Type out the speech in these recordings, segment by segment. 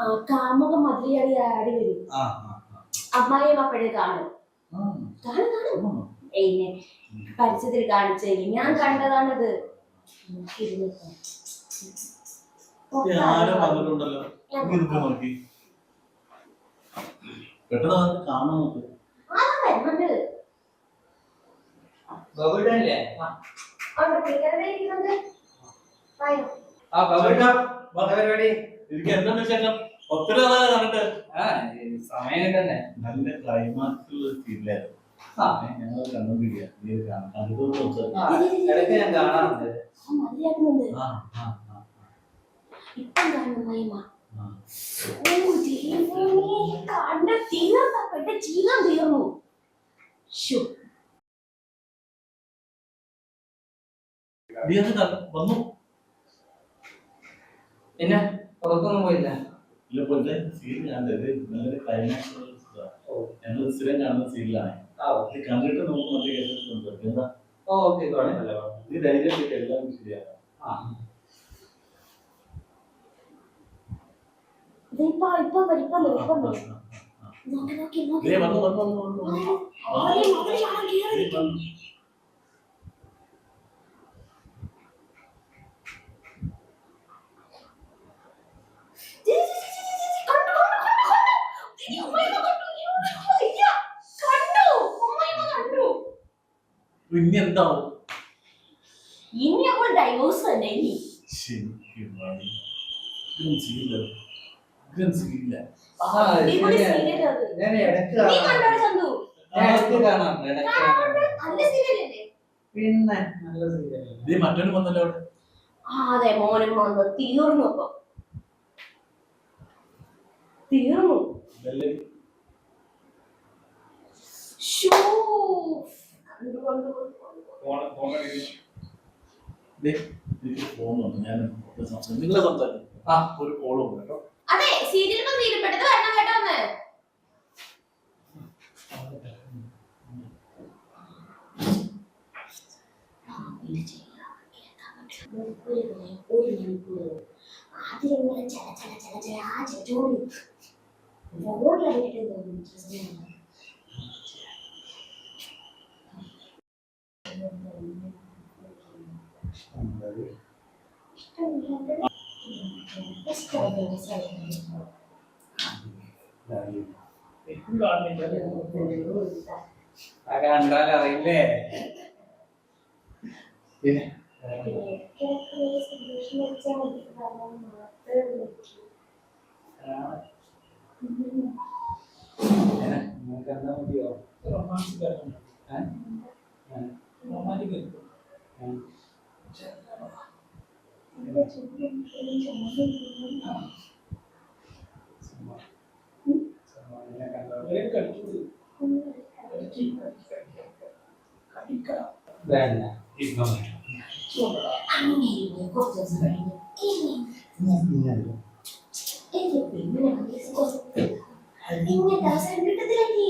ആ, കാമുക മതിലിയാടി ആടി വരും. അമ്മായി. അമ്മായിയും അപ്പഴേ കാണും. കാണും കാണും. എന്നെ പരിചയത്തിൽ കാണിച്ച ഞാൻ കണ്ടതാണത്. ആ. പരിപാടി എനിക്ക് എന്താണ് വിശേഷം? ഒത്തിരി നാളെ കണ്ടിട്ട്. സമയം തന്നെ. നല്ല ക്ലൈമാക്സ് ആ ഞങ്ങൾ കണ്ടോണ്ടിരിക്കുക നീ കാണാം കണ്ടിട്ട് സംസാരിക്കാം ആ, ഇടയ്ക്ക് ഞാൻ കാണാറുണ്ട്. ആ ആ ആ ആ. ഇപ്പം കാണും അമ്മായിമ്മ ആ. ഓ ദൈവമേ കണ്ട തീർന്നപ്പെട്ട ജീവൻ തീർന്നു. ശോ നീ അത് കണ്ട- വന്നു. പിന്നെ പുറത്തൊന്നും പോയില്ല ഇല്ല പോലത്തെ സീൻ കണ്ടത് നല്ലൊരു ക്ലൈമാക്സ്. ഞങ്ങൾ സ്ഥിരം കാണുന്ന സീനിലാണ് കണ്ടിട്ട് നമുക്ക് മറ്റേ കേട്ടിട്ട് സംസാരിക്കാം എന്താ ഓക്കെ. നീ ധൈര്യമായിട്ട് എല്ലാം ശരിയാക്കാം ആ ഇത് ഇപ്പൊ ഇപ്പൊ വരും ഇപ്പൊ വരും ഇപ്പൊ ആ, വരും ആ, ആ. നോക്കി നോക്കി നോക്കി ദേ വന്നു വന്നു വന്നു വന്നു വന്നു. ആദ്യം മതിൽ ചാടാൻ കേറി ദേ വന്നു. ദേ, ദേ, ദേ, ദേ, ദേ, ദേ, കണ്ടു കണ്ടു കണ്ടു കണ്ടു ദേ, അമ്മായിമ്മ കണ്ടു അയ്യോ, അയ്യ, കണ്ടു അമ്മായിമ്മ കണ്ടു ഇനി എന്താവും ഇനി അവൾ ഡൈവോഴ്സ് തന്നെ ഇനി? ശരിക്കും ചെയ്യില്ല. ചെയ്യില്ല. പിന്നെ നല്ല സീരിയൽ മറ്റൊരു വന്നല്ലോ അതെ മോനും വന്നു. തീർന്നു അപ്പൊ തീർന്നു. ഷൂ കണ്ടു കണ്ടു കണ്ടു. ദേ, എനിക്ക് ഫോൺ വന്നു ഞാൻ സംസാരിക്കാം. നിങ്ങളെ സംസാരിക്കും. ആ. ഒരു കോൾ ഉണ്ട് കേട്ടോ. അതെ സീരിയലൊക്കെ തീരും വരണം കേട്ടോ ഒന്ന്? ഒരു മണിക്കൂർ ആദ്യം ഇങ്ങനെ ചല ചല ചല ചല ആ ചൂടി റോഡിലടിക്കിട്ട് ആ കണ്ടാൽ അറിയില്ലേ? നിങ്ങൾക്ക് എന്താ മതിയോ? ഏ? ഇങ്ങനത്തെ അവസരം കിട്ടത്തില്ലേ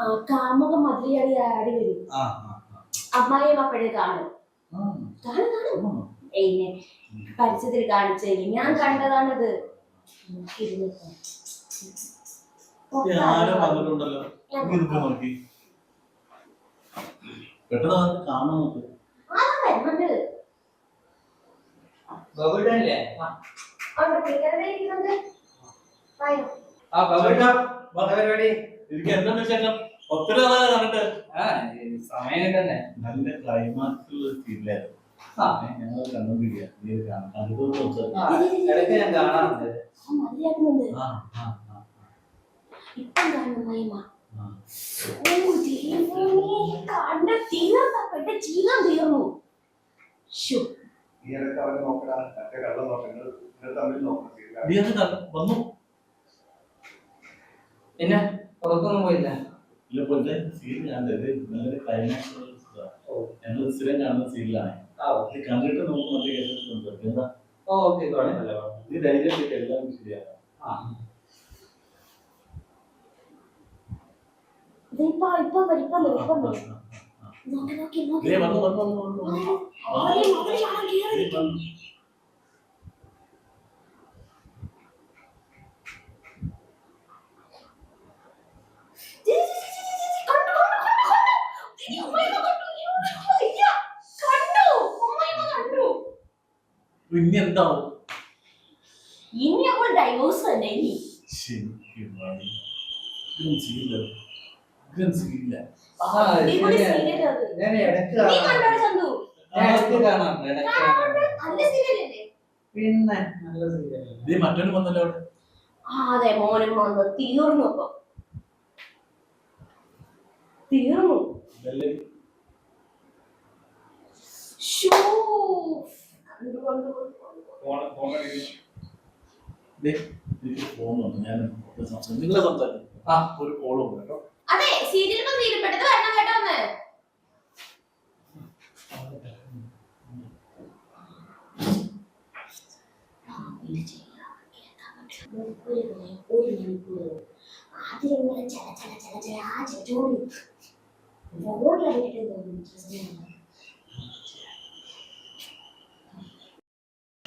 കാമുക മതിലടി ആടി വരും. അമ്മായിയും അപ്പഴേ കാണും. കാണും കാണും. എന്നെ പരിചയത്തിൽ കാണിച്ചേരി ഞാൻ കണ്ടതാണത്. ആ. പരിപാടി എനിക്ക് വിശേഷം? ഒത്തിരി നാളെ കണ്ടിട്ട്. ആ ഈ സമയം തന്നെ നല്ല ക്ലൈമാക്സ് ഞങ്ങൾ കണ്ടോണ്ടിരിക്കുക നീ ഇടയ്ക്ക് കാണാറുണ്ട്. നോക്കടാ മറ്റേ കള്ളം നോക്കണ്ട നിങ്ങൾ തമ്മിൽ നോക്കണം നീ വന്നു. പിന്നെ പുറത്തൊന്നും പോയില്ല. ഇല്ല പോലത്തെ സീൻ കണ്ടത് നല്ലൊരു ക്ലൈമാക്സ്. ഞങ്ങൾ സ്ഥിരം കാണുന്ന സീനിലാണ് ഇത് കണ്ടിട്ട് നമുക്ക് മറ്റേ കുഴപ്പമില്ല കുഴപ്പമില്ല. ഇത് ധൈര്യം എല്ലാം ആ. നോക്കി നോക്കി നോക്കി. വന്നു വന്നു വന്നു വന്നു. ഇനി എന്താവും ഇനി അപ്പോൾ ഡൈവോഴ്സ് തന്നെ ഇനി? ശരിക്കും മതി. ഇതൊന്നും ചെയ്യില്ല. ഇതൊന്നും ചെയ്യില്ല ആ, അടിപൊളി ശരിയാ. സീരിയൽ